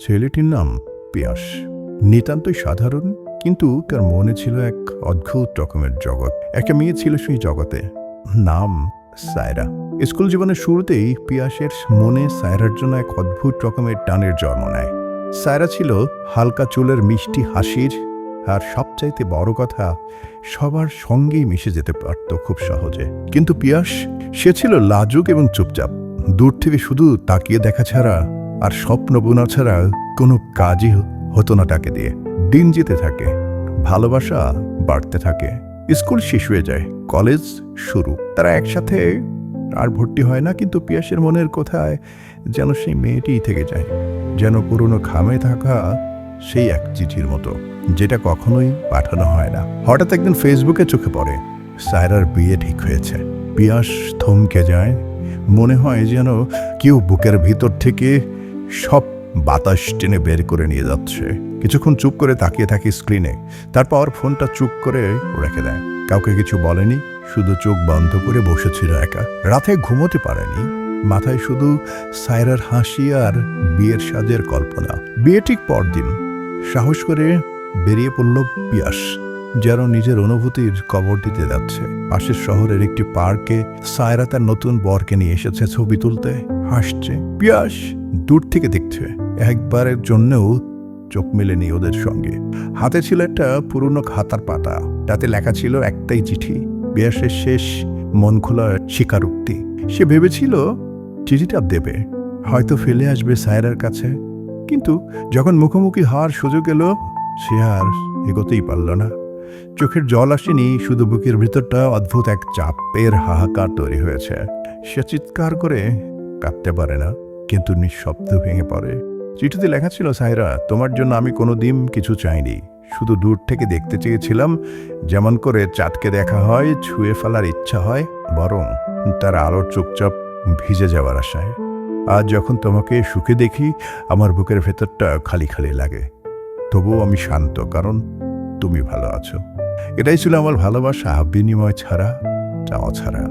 ছেলেটির নাম পিয়াস। নিতান্তই সাধারণ, কিন্তু তার মনে ছিল এক অদ্ভুত রকমের জগৎ। একটা মেয়ে ছিল সেই জগতে, নাম সায়রা। স্কুল জীবনের শুরুতেই পিয়াসের মনে সায়রার জন্য এক অদ্ভুত রকমের টানের জন্ম নেয়। সায়রা ছিল হালকা চুলের মিষ্টি হাসির, আর সবচাইতে বড় কথা, সবার সঙ্গেই মিশে যেতে পারত খুব সহজে। কিন্তু পিয়াস, সে ছিল লাজুক এবং চুপচাপ। দূর থেকে শুধু তাকিয়ে দেখা ছাড়া আর স্বপ্ন বোনা ছাড়া কোনো কাজই হতো না তাকে দিয়ে। দিন যেতে থাকে, ভালোবাসা বাড়তে থাকে, স্কুল শেষ হয়ে যায়, কলেজ শুরু। তারা একসাথে আর ভর্তি হয় না, কিন্তু পিয়াসের মনের কোথায় যেন সেই মেয়েটিই থেকে যায়, যেন পুরনো খামে থাকা সেই এক চিঠির মতো, যেটা কখনোই পাঠানো হয় না। হঠাৎ একদিন ফেসবুকে চোখে পড়ে, সায়রার বিয়ে ঠিক হয়েছে। পিয়াস থমকে যায়, মনে হয় যেন কেউ বুকের ভিতর থেকে সব বাতাস টেনে বের করে নিয়ে যাচ্ছে। কিছুক্ষণ চুপ করে তাকিয়ে থাকি স্ক্রিনে। তারপর ফোনটা চুপ করে রেখে দেয়। কাউকে কিছু বলেনি, শুধু চোখ বন্ধ করে বসেছিল একা। রাতে ঘুমোতে পারেনি। মাথায় শুধু সায়রার হাসি আর বিয়ের সাজের কল্পনা। বিয়ে ঠিক পরদিন। সাহস করে বেরিয়ে পড়ল পিয়াস। যেন নিজের অনুভূতির কবর দিতে যাচ্ছে। পাশের শহরের একটি পার্কে সায়রা তার নতুন বরকে নিয়ে এসেছে ছবি তুলতে। হাসছে, পিয়াস, দূর থেকে দেখছে। একবারের জন্যও চোখ মেলেনি ওদের সঙ্গে। হাতে ছিল একটা পুরনো খাতার পাতা। তাতে লেখা ছিল একটাই চিঠি। পিয়াসের শেষ মন খোলা স্বীকারোক্তি। সে ভেবেছিল চিঠিটা দেবে। হয়তো ফেলে আসবে সায়রার কাছে। কিন্তু যখন মুখোমুখি হওয়ার সুযোগ এলো, সে আর এগোতেই পারল না। চোখের জল আসেনি, শুধু বুকের ভিতরটা অদ্ভুত এক চাপের হাহাকার তৈরি হয়েছে। সে চিৎকার করে কাঁদতে পারে না, কিন্তু নিঃশব্দ ভেঙে পড়ে। চিঠিতে লেখা ছিল সাইরা তোমার জন্য আমি কোনো দিন কিছু চাইনি। শুধু দূর থেকে দেখতে চেয়েছিলাম, যেমন করে চাঁদকে দেখা হয়, ছুঁয়ে ফেলার ইচ্ছা হয়, বরং তার আলোর চুপচাপ ভিজে যাওয়ার আশায়। আজ যখন তোমাকে সুখে দেখি, আমার বুকের ভেতরটা খালি খালি লাগে। তবুও আমি শান্ত, কারণ তুমি ভালো আছো। এটাই ছিল আমার ভালোবাসা, বিনিময় ছাড়া, চাওয়া ছাড়া।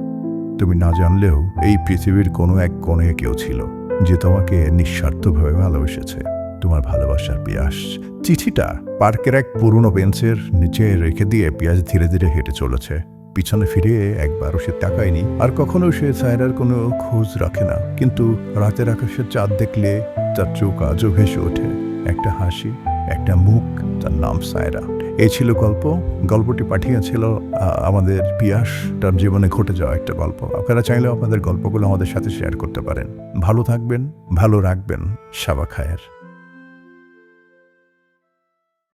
তুমি না জানলেও এই পৃথিবীর কোনো এক কোণে কেউ ছিল, যে তোমাকে নিঃস্বার্থভাবে ভালোবেসেছে। তোমার ভালোবাসার পিয়াস, চিঠিটা পার্কের এক পুরনো বেঞ্চের নিচে রেখে দিয়ে পিয়াস ধীরে ধীরে হেঁটে চলেছে। পিছনে ফিরে একবারও সে তাকায়নি, আর কখনো সে সায়রার কোনো খোঁজ রাখে না। কিন্তু রাতের আকাশের চাঁদ দেখলে তার চোখ আজও ভেসে ওঠে, একটা হাসি। একটা মুখ, তার নাম সায়রা। এই ছিল গল্প। গল্পটি পাঠিয়েছিল আমাদের পিয়াস। তার জীবনে ঘটে যাওয়া একটা গল্প। আপনারা চাইলেও আপনাদের গল্পগুলো আমাদের সাথে শেয়ার করতে পারেন। ভালো থাকবেন, ভালো রাখবেন। সাবা খায়ের